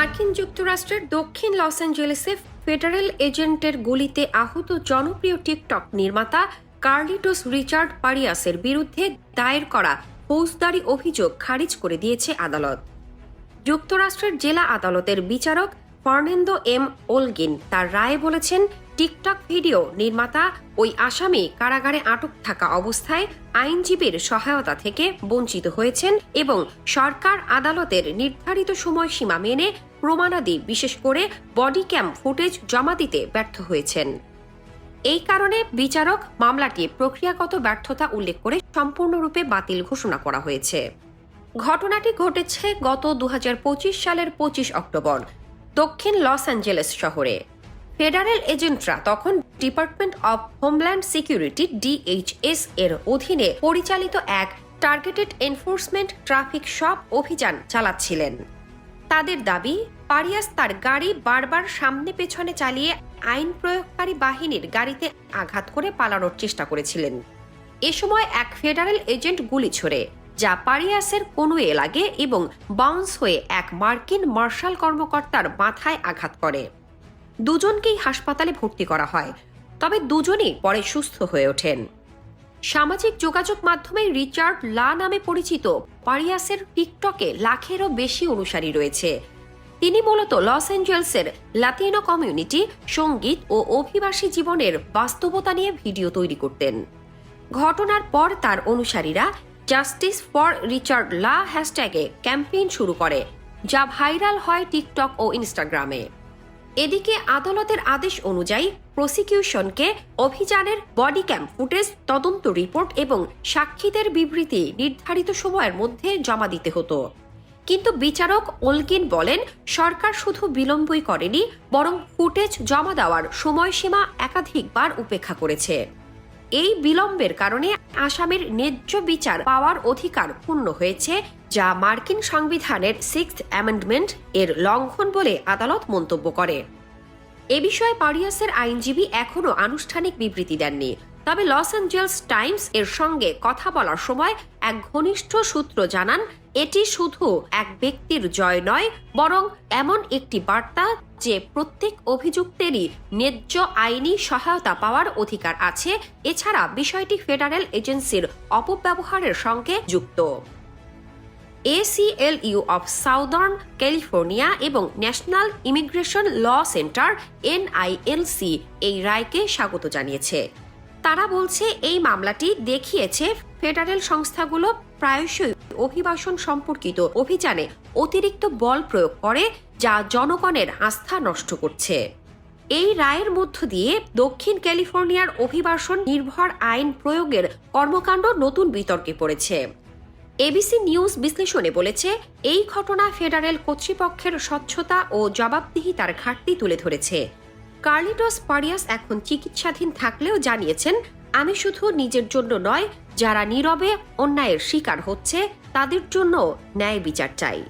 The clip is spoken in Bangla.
মার্কিন যুক্তরাষ্ট্রের দক্ষিণ লস অ্যাঞ্জেলেসে ফেডারেল এজেন্টের গুলিতে আহত জনপ্রিয় টিকটক নির্মাতা কার্লিটোস রিচার্ড পারিয়াসের বিরুদ্ধে দায়ের করা ফৌজদারি অভিযোগ খারিজ করে দিয়েছে আদালত। যুক্তরাষ্ট্রের জেলা আদালতের বিচারক ফার্নেন্দো এম ওলগিন তার রায়ে বলেছেন, টিকটক ভিডিও নির্মাতা ওই আসামি কারাগারে আটক থাকা অবস্থায় আইনজীবীর সহায়তা থেকে বঞ্চিত হয়েছেন এবং সরকার আদালতের নির্ধারিত সময়সীমা মেনে প্রমাণাদি বিশেষ করে বডি ক্যাম ফুটেজ জমা দিতে ব্যর্থ হয়েছেন। এই কারণে বিচারক মামলাটি প্রক্রিয়াগত ব্যর্থতা উল্লেখ করে সম্পূর্ণরূপে বাতিল ঘোষণা করা হয়েছে। ঘটনাটি ঘটেছে গত দুহাজার পঁচিশ সালের পঁচিশ অক্টোবর, দক্ষিণ লস অ্যাঞ্জেলেস শহরে। ফেডারেল এজেন্টরা তখন department of homeland security, DHS, এর অধীনে পরিচালিত এক টার্গেটেড এনফোর্সমেন্ট ট্রাফিক সব অভিযান চালাচ্ছিলেন। তাদের দাবি, পারিয়াস তার গাড়ি বারবার সামনে পেছনে চালিয়ে আইন প্রয়োগকারী বাহিনীর গাড়িতে আঘাত করে পালানোর চেষ্টা করেছিলেন। এ সময় এক ফেডারেল এজেন্ট গুলি ছোড়ে, যা পারিয়াসের কনুয়ে লাগে এবং বাউন্স হয়ে এক মার্কিন মার্শাল কর্মকর্তার মাথায় আঘাত করে। দুজনকেই হাসপাতালে ভর্তি করা হয়, তবে দুজনই পরে সুস্থ হয়ে ওঠেন। সামাজিক যোগাযোগ মাধ্যমে রিচার্ড লা নামে পরিচিত। পারিয়াসের টিকটকে লাখেরও বেশি অনুসারী রয়েছে। তিনি মূলত লস অ্যাঞ্জেলসের লাতিনো কমিউনিটি, সংগীত ও অভিবাসী জীবনের বাস্তবতা নিয়ে ভিডিও তৈরি করতেন। ঘটনার পর তার অনুসারীরা জাস্টিস ফর রিচার্ড লা হ্যাশট্যাগে ক্যাম্পেইন শুরু করে, যা ভাইরাল হয় টিকটক ও ইনস্টাগ্রামে। এদিকে আদালতের আদেশ অনুযায়ী প্রসিকিউশনকে অভিযানের বডি ক্যাম ফুটেজ, তদন্ত রিপোর্ট এবং সাক্ষীদের বিবৃতি নির্ধারিত সময়ের মধ্যে জমা দিতে হতো। কিন্তু বিচারক ওলগিন বলেন, সরকার শুধু বিলম্বই করেনি, বরং ফুটেজ জমা দেওয়ার সময়সীমা একাধিকবার উপেক্ষা করেছে। এই বিলম্বের কারণে আসামের ন্যায্য বিচার পাওয়ার অধিকার পূর্ণ হয়েছে যা মার্কিন সংবিধানের সিক্স অ্যামেন্ডমেন্ট এর লঙ্ঘন বলে আদালত মন্তব্য করে। এ বিষয়ে পারিয়াসের আইনজীবী এখনও আনুষ্ঠানিক বিবৃতি দেননি। তবে লস অ্যাঞ্জেলস টাইমস এর সঙ্গে কথা বলার সময় এক ঘনিষ্ঠ সূত্র জানান, এটি শুধু এক ব্যক্তির জয় নয়, বরং এমন একটি বার্তা যে প্রত্যেক অভিযুক্তেরই ন্যায্য আইনি সহায়তা পাওয়ার অধিকার আছে, এছাড়া বিষয়টি ফেডারেল এজেন্সির অপব্যবহারের সঙ্গে যুক্ত। এসিএলইউ অফ সাউদার্ন ক্যালিফোর্নিয়া এবং national immigration law centre NILC এই রায়কে স্বাগত জানিয়েছে। তারা বলছে, এই মামলাটি দেখিয়েছে ফেডারেল সংস্থাগুলো প্রায়শই অভিবাসন সম্পর্কিত অভিযানে অতিরিক্ত বল প্রয়োগ করে, যা জনগণের আস্থা নষ্ট করছে। এই রায়ের মধ্য দিয়ে দক্ষিণ ক্যালিফোর্নিয়ার অভিবাসন নির্ভর আইন প্রয়োগের কর্মকাণ্ড নতুন বিতর্কে পড়েছে। এবিসি নিউজ বিশ্লেষণে বলেছে, এই ঘটনা ফেডারেল কর্তৃপক্ষের স্বচ্ছতা ও জবাবদিহিতার ঘাটতি তুলে ধরেছে। কার্লিটস পারিয়াস এখন চিকিৎসাধীন থাকলেও জানিয়েছেন, আমি শুধু নিজের জন্য নয়, যারা নীরবে অন্যায়ের শিকার হচ্ছে, তাদের জন্য ন্যায় বিচার চাই।